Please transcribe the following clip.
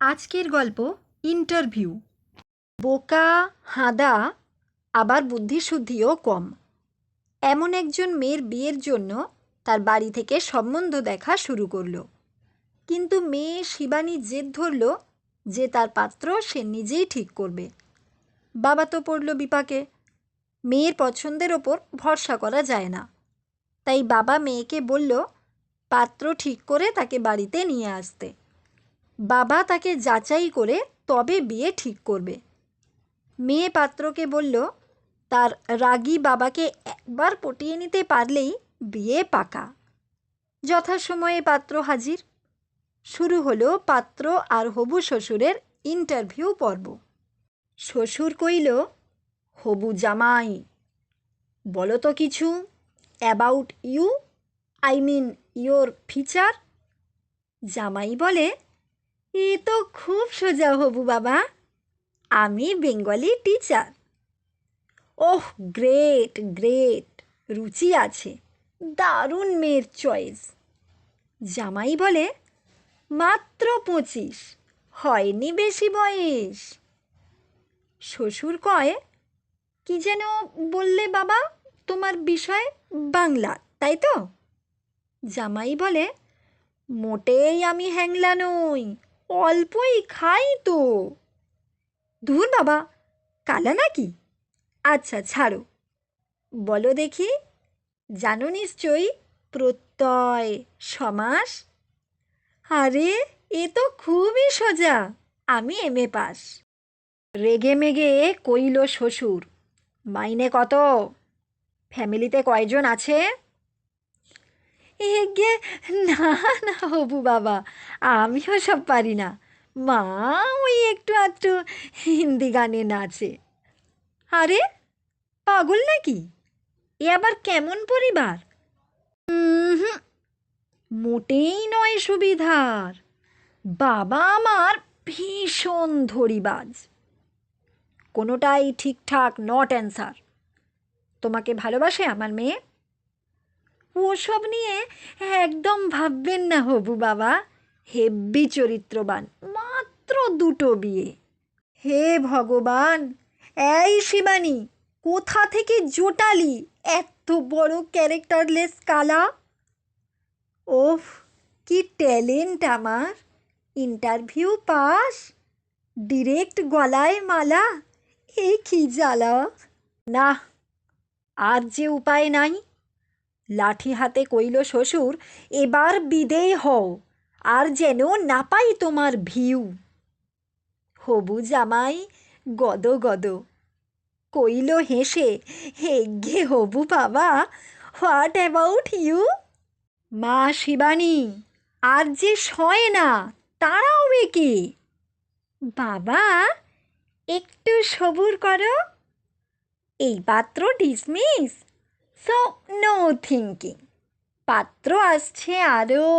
আজকের গল্প ইন্টারভিউ। বোকা, হাঁদা, আবার বুদ্ধিশুদ্ধিও কম। এমন একজন মেয়ের বিয়ের জন্য তার বাড়ি থেকে সম্বন্ধ দেখা শুরু করল। কিন্তু মেয়ে শিবানী জেদ ধরল যে তার পাত্র সে নিজেই ঠিক করবে। বাবা তো পড়ল বিপাকে। মেয়ের পছন্দের ওপর ভরসা করা যায় না। তাই বাবা মেয়েকে বলল, পাত্র ঠিক করে তাকে বাড়িতে নিয়ে আসতে। বাবা তাকে যাচাই করে তবে বিয়ে ঠিক করবে। মেয়ে পাত্রকে বলল, তার রাগী বাবাকে একবার পটিয়ে নিতে পারলেই বিয়ে পাকা। যথাসময়ে পাত্র হাজির। শুরু হলো পাত্র আর হবু শ্বশুরের ইন্টারভিউ পর্ব। শ্বশুর কইল, হবু জামাই বলো তো কিছু about you I mean your feature জামাই বলে এ তো খুব সোজা হবু বাবা। আমি Bengali teacher oh great great রুচি আছে, দারুণ মেয়ের চয়েস জামাই বলে, মাত্র পঁচিশ, হয়নি বেশি বয়স। শ্বশুর কয়, কি যেন বললে বাবা, তোমার বিষয় বাংলা, তাই তো? জামাই বলে, মোটেই আমি হ্যাংলা নই অল্পই খাই তো। ধুর বাবা, কালা নাকি? আচ্ছা ছাড়ো। বলো দেখি, জানো নিশ্চয়ই প্রত্যয় সমাস? আরে, এ তো খুবই সোজা, আমি এম এ পাস। রেগে মেগে কইল শ্বশুর, মাইনে কত? ফ্যামিলিতে কয়জন আছে? এগে না না হবু বাবা, আমিও সব পারি না। মা ওই একটু আধটু হিন্দি গানে নাচে। আরে, পাগল নাকি? এ আবার কেমন পরিবার? মোটেই নয় সুবিধার। বাবা আমার ভীষণ ধরিবাজ। কোনোটাই ঠিকঠাক নট অ্যান্সার তোমাকে ভালোবাসে আমার মেয়ে? ওসব নিয়ে একদম ভাববেন না হবু বাবা। হেব্বি চরিত্রবান, মাত্র দুটো বিয়ে। হে ভগবান, এই শিবানী, কোথা থেকে জোটালি এত বড় ক্যারেক্টারলেস কালা? ওফ, কি ট্যালেন্ট আমার। ইন্টারভিউ পাস, ডিরেক্ট গলায় মালা এই কি জ্বালা। না আর যে উপায় নাই। লাঠি হাতে কইল, শ্বশুর, এবার বিদেয় হও, আর যেন না পাই তোমার ভিউ। হবু জামাই, গদ গদ। কইল হেসে হেগে হবু বাবা, হোয়াট অ্যাবাউট ইউ? মা শিবানী, আর যে সয় না তারাও কি বাবা, একটু সবুর করো। এই পাত্র ডিসমিস? সো নো থিঙ্কিং পাত্র আসছে আরও